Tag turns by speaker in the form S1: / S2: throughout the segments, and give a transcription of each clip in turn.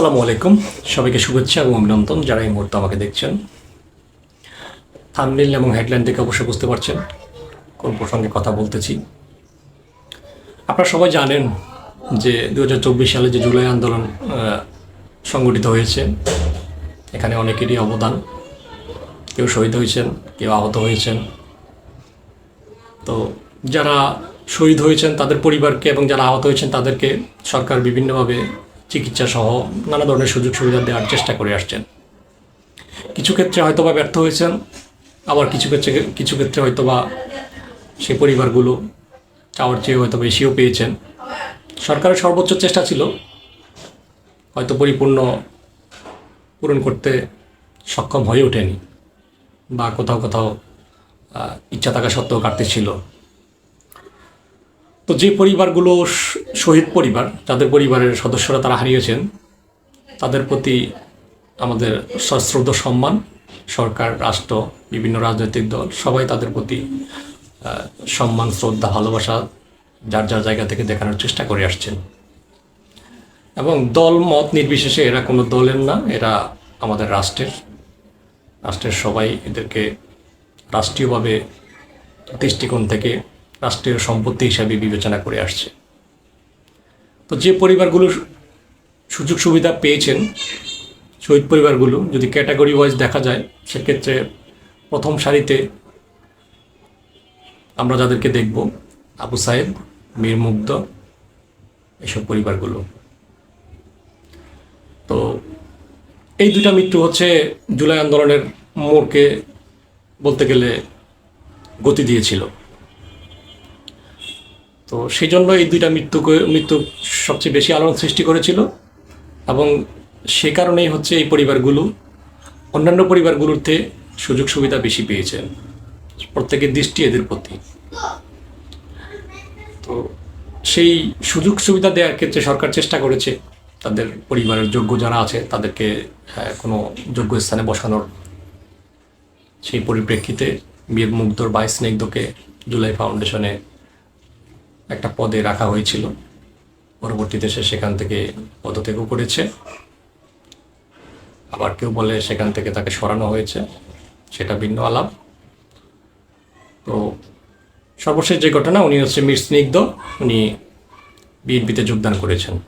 S1: আসসালামু আলাইকুম। সবাইকে শুভেচ্ছা এবং অভিনন্দন যারা এই মুহূর্তে আমাকে দেখছেন। থামনেল এবং হেডলাইন থেকে অবশ্যই বুঝতে পারছেন কোন প্রসঙ্গে কথা বলতেছি। আপনারা সবাই জানেন যে দু হাজার চব্বিশ সালে যে জুলাই আন্দোলন সংগঠিত হয়েছে, এখানে অনেকেরই অবদান। কেউ শহীদ হয়েছেন, কেউ আহত হয়েছেন। তো যারা শহীদ হয়েছেন তাদের পরিবারকে এবং যারা আহত হয়েছেন তাদেরকে সরকার বিভিন্নভাবে চিকিৎসা সহ নানা ধরনের সুযোগ সুবিধা দেওয়ার চেষ্টা করে আসছেন। কিছু ক্ষেত্রে হয়তোবা ব্যর্থ হয়েছেন, আবার কিছু ক্ষেত্রে কিছু ক্ষেত্রে হয়তোবা সে পরিবারগুলো চাওয়ার চেয়ে হয়তো বেশিও পেয়েছেন। সরকারের সর্বোচ্চ চেষ্টা ছিল হয়তো পরিপূর্ণ পূরণ করতে সক্ষম হয়ে ওঠেনি, বা কোথাও কোথাও ইচ্ছা থাকা সত্ত্বেও কাটতে ছিল। তো যে পরিবারগুলো শহীদ পরিবার যাদের পরিবারের সদস্যরা তারা হারিয়েছেন, তাদের প্রতি আমাদের সশ্রদ্ধ সম্মান, সরকার, রাষ্ট্র, বিভিন্ন রাজনৈতিক দল, সবাই তাদের প্রতি সম্মান, শ্রদ্ধা, ভালোবাসা, যার যার জায়গা থেকে দেখানোর চেষ্টা করে আসছেন। এবং দল, মত নির্বিশেষে এরা কোনো দলের না, এরা আমাদের রাষ্ট্রের। রাষ্ট্রের সবাই এদেরকে রাষ্ট্রীয়ভাবে দৃষ্টিকোণ থেকে রাষ্ট্রীয় সম্পত্তি হিসাবে বিবেচনা করে আসছে। তো যে পরিবারগুলো সুযোগ সুবিধা পেয়েছেন, শহীদ পরিবারগুলো যদি ক্যাটাগরি ওয়াইজ দেখা যায়, সেক্ষেত্রে প্রথম সারিতে আমরা যাদেরকে দেখব, আবু সাহেব মীর মুগ্ধ, এসব পরিবারগুলো। তো এই দুটা মৃত্যু হচ্ছে জুলাই আন্দোলনের মোড়কে বলতে গেলে গতি দিয়েছিল। তো সেই জন্য এই দুইটা মৃত্যুকে, মৃত্যু সবচেয়ে বেশি আলোড়ন সৃষ্টি করেছিল এবং সে কারণেই হচ্ছে এই পরিবারগুলো, অন্যান্য পরিবারগুলোতে সুযোগ সুবিধা বেশি পেয়েছেন, প্রত্যেকের দৃষ্টি এদের প্রতি। তো সেই সুযোগ সুবিধা দেওয়ার ক্ষেত্রে সরকার চেষ্টা করেছে তাদের পরিবারের যোগ্য যারা আছে তাদেরকে কোনো যোগ্য স্থানে বসানোর। সেই পরিপ্রেক্ষিতে বীর মুগ্ধর বা স্নেগ্ধকে জুলাই ফাউন্ডেশনে একটা পদে রাখা হয়েছিল। পরবর্তীতে সে সেখান থেকে পদত্যাগও করেছে। আবার কেউ বলে সেখান থেকে তাকে সরানো হয়েছে। সেটা ভিন্ন আলাপ। তো সর্বশেষ যে ঘটনা, উনি হচ্ছে মীর স্নিগ্ধ। উনি বিএনপিতে যোগদান করেছেন।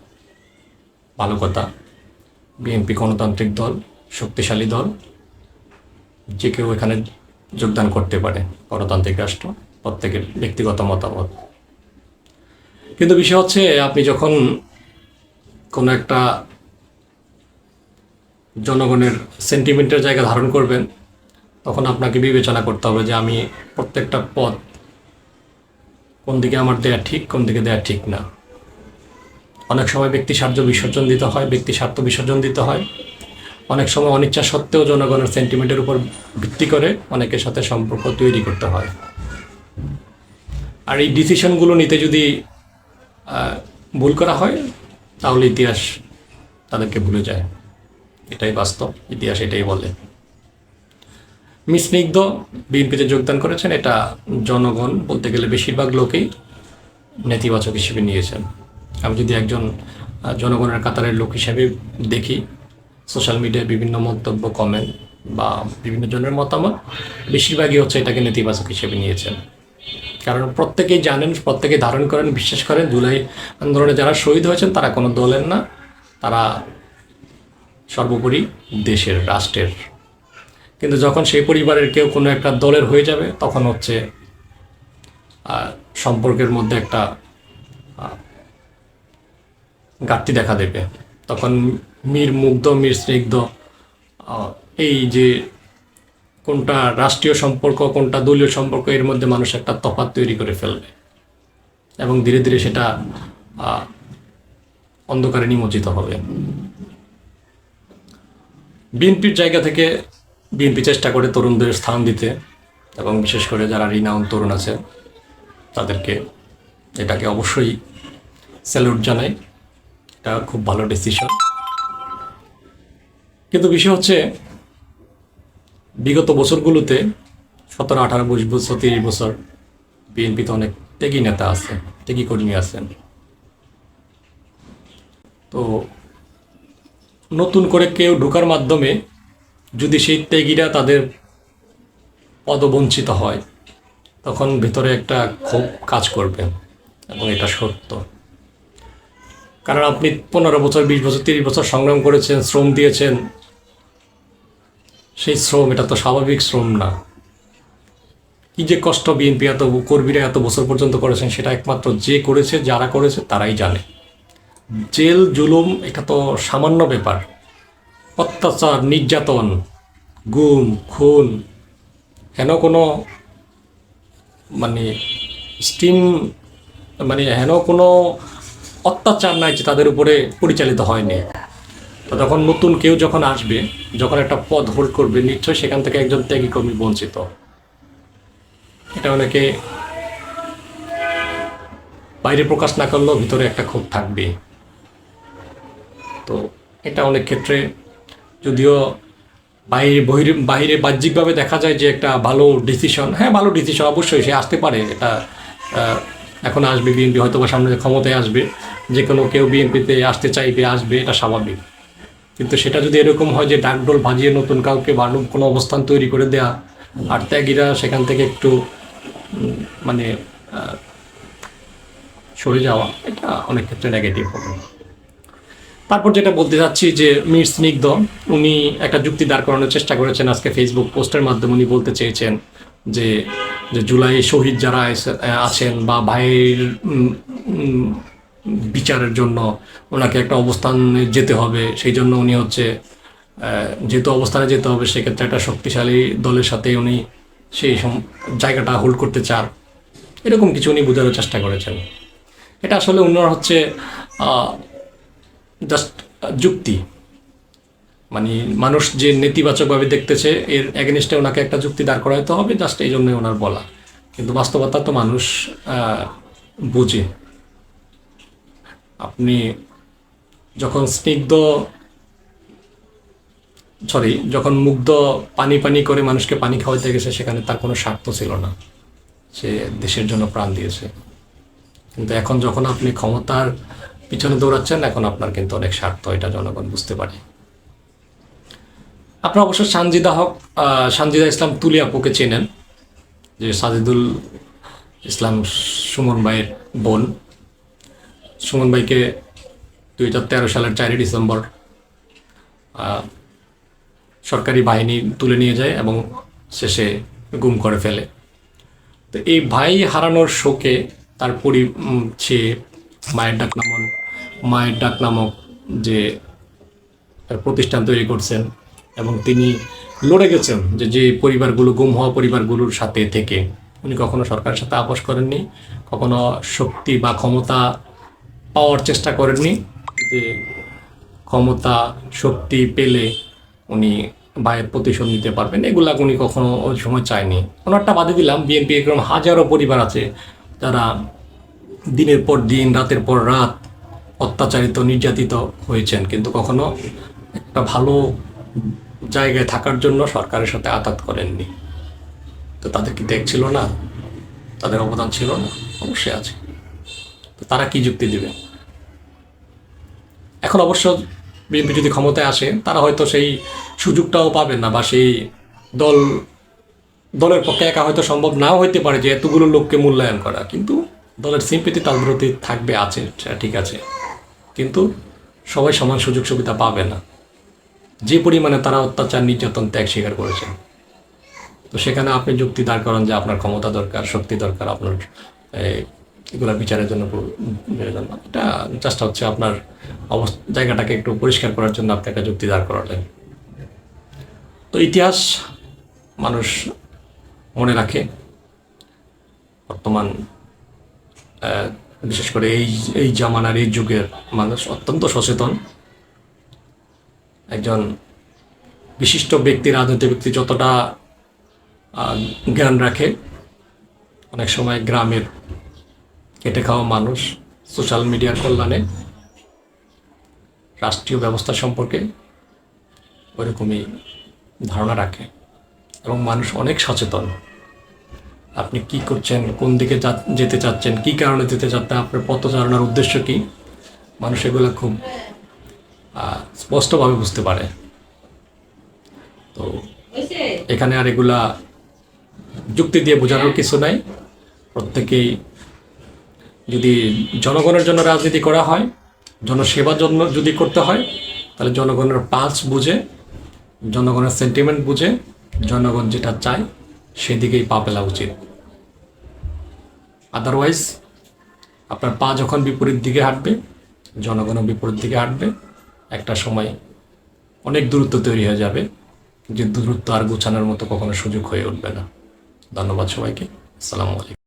S1: ভালো কথা। বিএনপি গণতান্ত্রিক দল, শক্তিশালী দল। যে কেউ এখানে যোগদান করতে পারে। গণতান্ত্রিক রাষ্ট্র, প্রত্যেকের ব্যক্তিগত মতামত। কিন্তু বিষয় হচ্ছে, আপনি যখন কোনো একটা জনগণের সেন্টিমেন্টের জায়গা ধারণ করবেন, তখন আপনাকে বিবেচনা করতে হবে যে আমি প্রত্যেকটা পদ কোন দিকে আমার দেয়া ঠিক, কোন দিকে দেয়া ঠিক না। অনেক সময় ব্যক্তি স্বার্থ বিসর্জন দিতে হয়, ব্যক্তি স্বার্থ বিসর্জন দিতে হয়। অনেক সময় অনিচ্ছা সত্ত্বেও জনগণের সেন্টিমেন্টের উপর ভিত্তি করে অনেকের সাথে সম্পর্ক তৈরি করতে হয়। আর এই ডিসিশনগুলো নিতে যদি ভুল করা হয়, তাহলে ইতিহাস তাদেরকে ভুলে যায়। এটাই বাস্তব, ইতিহাস এটাই বলে। মিসনিগ্ধ বিএনপিতে যোগদান করেছেন, এটা জনগণ বলতে গেলে বেশিরভাগ লোকেই নেতিবাচক হিসেবে নিয়েছেন। আমি যদি একজন জনগণের কাতারের লোক হিসেবে দেখি, সোশ্যাল মিডিয়ায় বিভিন্ন মন্তব্য কমেন্ট বা বিভিন্ন জনের মতামত, বেশিরভাগই হচ্ছে এটাকে নেতিবাচক হিসেবে নিয়েছেন। কারণ প্রত্যেকেই জানেন, প্রত্যেকেই ধারণ করেন, বিশ্বাস করেন জুলাই আন্দোলনে যারা শহীদ হয়েছেন তারা কোনো দলের না, তারা সর্বোপরি দেশের, রাষ্ট্রের। কিন্তু যখন সেই পরিবারের কেউ কোনো একটা দলের হয়ে যাবে, তখন হচ্ছে সম্পর্কের মধ্যে একটা ঘাটতি দেখা দেবে। তখন মীর মুগ্ধ, মীর স্নিগ্ধ এই যে কোনটা রাষ্ট্রীয় সম্পর্ক, কোনটা দলীয় সম্পর্ক, এর মধ্যে মানুষ একটা তফাৎ তৈরি করে ফেলবে। এবং ধীরে ধীরে সেটা অন্ধকারে নিমজ্জিত হবে। বিএনপির জায়গা থেকে বিএনপি চেষ্টা করে তরুণদের স্থান দিতে, এবং বিশেষ করে যারা রিনাউন তরুণ আছে, তাদেরকে এটাকে অবশ্যই স্যালুট জানাই। এটা খুব ভালো ডিসিশন। কিন্তু বিষয় হচ্ছে বিগত বছরগুলোতে সতেরো, আঠারো বিশ বছর, তিরিশ বছর বিএনপিতে অনেক ত্যাগী নেতা আছে ত্যাগী কর্মী আছেন। তো নতুন করে কেউ ঢোকার মাধ্যমে যদি সেই ত্যাগীরা তাদের পদবঞ্চিত হয়, তখন ভেতরে একটা ক্ষোভ কাজ করবে এবং এটা সত্য। কারণ আপনি পনেরো বছর, বিশ বছর, তিরিশ বছর সংগ্রাম করেছেন, শ্রম দিয়েছেন সেই শ্রম, এটা তো স্বাভাবিক শ্রম না। কি যে কষ্ট বিএনপি এত কর্মীরা এত বছর পর্যন্ত করেছেন, সেটা একমাত্র যে করেছে, যারা করেছে, তারাই জানে। জেল, জুলুম, এটা তো সামান্য ব্যাপার। অত্যাচার, নির্যাতন, গুম, খুন, হেন কোনো মানে স্টিম মানে হেন কোনো অত্যাচার নাই যে তাদের উপরে পরিচালিত হয়নি। তো তখন নতুন কেউ যখন আসবে, যখন একটা পদ হোল্ড করবে, নিশ্চয়ই সেখান থেকে একজন ত্যাগী কর্মী বঞ্চিত। এটা অনেকে বাইরে প্রকাশ না করলেও ভিতরে একটা ক্ষোভ থাকবে। তো এটা অনেক ক্ষেত্রে যদিও বাইরে বহিরে বাইরে বাহ্যিকভাবে দেখা যায় যে একটা ভালো ডিসিশন হ্যাঁ ভালো ডিসিশন অবশ্যই সে আসতে পারে। এটা এখন আসবে, বিএনপি হয়তো বা সামনে ক্ষমতায় আসবে। যে কোনো কেউ বিএনপিতে আসতে চাইবে, আসবে, এটা স্বাভাবিক। কিন্তু সেটা যদি এরকম হয় যে ডাকডোল ভাজিয়ে নতুন কাউকে বা কোনো অবস্থান তৈরি করে দেয়া, আর ত্যাগীরা সেখান থেকে একটু মানে সরে যাওয়া, এটা অনেক ক্ষেত্রে নেগেটিভ হবে। তারপর যেটা বলতে চাচ্ছি যে মীর স্নিগ্ধ, উনি একটা যুক্তি দাঁড় করানোর চেষ্টা করেছেন। আজকে ফেসবুক পোস্টের মাধ্যমে উনি বলতে চেয়েছেন যে যে জুলাই শহীদ যারা আছেন বা ভাইয়ের বিচারের জন্য ওনাকে একটা অবস্থানে যেতে হবে। সেই জন্য উনি হচ্ছে যেহেতু অবস্থানে যেতে হবে, সেক্ষেত্রে একটা শক্তিশালী দলের সাথে উনি সেই জায়গাটা হোল্ড করতে চান। এরকম কিছু উনি বোঝানোর চেষ্টা করেছেন। এটা আসলে ওনার হচ্ছে জাস্ট যুক্তি। মানে মানুষ যে নেতিবাচকভাবে দেখতেছে, এর এগেনিস্টে ওনাকে একটা যুক্তি দাঁড় করাইতে হবে জাস্ট এই জন্যই ওনার বলা। কিন্তু বাস্তবতা তো মানুষ বুঝে। আপনি যখন স্নিগ্ধ সরি যখন মুগ্ধ পানি পানি করে মানুষকে পানি খাওয়াতে গেছে সেখানে তার কোনো স্বার্থ ছিল না। সে দেশের জন্য প্রাণ দিয়েছে। কিন্তু এখন যখন আপনি ক্ষমতার পিছনে দৌড়াচ্ছেন, এখন আপনার কিন্তু অনেক স্বার্থ, এটা জনগণ বুঝতে পারে। আপনারা অবশ্য সানজিদা হক সানজিদা ইসলাম তুলি আপুকে চেনেন, যে সাজিদুল ইসলাম সুমন ভাইয়ের বোন। সুমন ভাইকে দুই হাজার তেরো সালের চারই ডিসেম্বর সরকারি বাহিনী তুলে নিয়ে যায় এবং শেষে গুম করে ফেলে। তো এই ভাই হারানোর শোকে তার পরি সে মায়ের ডাক নামক, মায়ের ডাক নামক যে প্রতিষ্ঠান তৈরি করছেন এবং তিনি লড়ে গেছেন যে যে পরিবারগুলো, গুম হওয়া পরিবারগুলোর সাথে থেকে। উনি কখনো সরকারের সাথে আপোষ করেননি, কখনো শক্তি বা ক্ষমতা পাওয়ার চেষ্টা করেননি। যে ক্ষমতা, শক্তি পেলে উনি ভাইয়ের প্রতিশোধ নিতে পারবেন। এগুলা উনি কখনো ওই সময় চায়নি। ওনারটা বাদে দিলাম, বিএনপি এরকম হাজারো পরিবার আছে যারা দিনের পর দিন, রাতের পর রাত অত্যাচারিত, নির্যাতিত হয়েছেন। কিন্তু কখনো একটা ভালো জায়গায় থাকার জন্য সরকারের সাথে আঘাত করেননি। তো তাদের কি দেখছিল না? তাদের অবদান ছিল না? অবশ্যই আছে। তো তারা কি যুক্তি দেবে? এখন অবশ্য বিএনপি যদি ক্ষমতায় আসে, তারা হয়তো সেই সুযোগটাও পাবেন না বা সেই দল, দলের পক্ষে একা হয়তো সম্ভব নাও হইতে পারে যে এতগুলো লোককে মূল্যায়ন করা। কিন্তু দলের সিম্পিতি তাদের প্রতি থাকবে, আছে ঠিক আছে। কিন্তু সবাই সমান সুযোগ সুবিধা পাবে না। যে পরিমাণে তারা অত্যাচার, নির্যাতন, ত্যাগ স্বীকার করেছেন তো সেখানে আপনি যুক্তি দাঁড় করান যে আপনার ক্ষমতা দরকার, শক্তি দরকার, আপনার এগুলা বিচারের জন্য এটা চেষ্টা হচ্ছে আপনার অবস্থা, জায়গাটাকে একটু পরিষ্কার করার জন্য আপনি একটা যুক্তি দাঁড় করালেন। তো ইতিহাস মানুষ মনে রাখে। বর্তমান বিশেষ করে এই এই জামানার এই যুগের মানুষ অত্যন্ত সচেতন। একজন বিশিষ্ট ব্যক্তি, রাজনৈতিক ব্যক্তি যতটা জ্ঞান রাখে, অনেক সময় গ্রামের কেটে খাওয়া মানুষ সোশ্যাল মিডিয়ার কল্যাণে, রাষ্ট্রীয় ব্যবস্থা সম্পর্কে ওইরকমই ধারণা রাখে এবং মানুষ অনেক সচেতন। আপনি কি করছেন, কোন দিকে যেতে চাচ্ছেন, কি কারণে যেতে চাচ্ছেন, আপনার পথচারণার উদ্দেশ্য কি? মানুষ এগুলো খুব স্পষ্টভাবে বুঝতে পারে। তো এখানে আর এগুলা যুক্তি দিয়ে বোঝানোর কিছু নাই। প্রত্যেকেই যদি জনগণের জন্য রাজনীতি করা হয়, জনসেবার জন্য যদি করতে হয়, তাহলে জনগণের পালস বুঝে, জনগণের সেন্টিমেন্ট বুঝে, জনগণ যেটা চায় সেদিকেই পা ফেলা উচিত। আদারওয়াইজ আপনার পা যখন বিপরীত দিকে হাঁটবে, জনগণও বিপরীত দিকে হাঁটবে, একটা সময় অনেক দূরত্ব তৈরি হয়ে যাবে, যে দূরত্ব আর গোছানোর মতো কখনো সুযোগ হয়ে উঠবে না। ধন্যবাদ সবাইকে। আসসালামু আলাইকুম।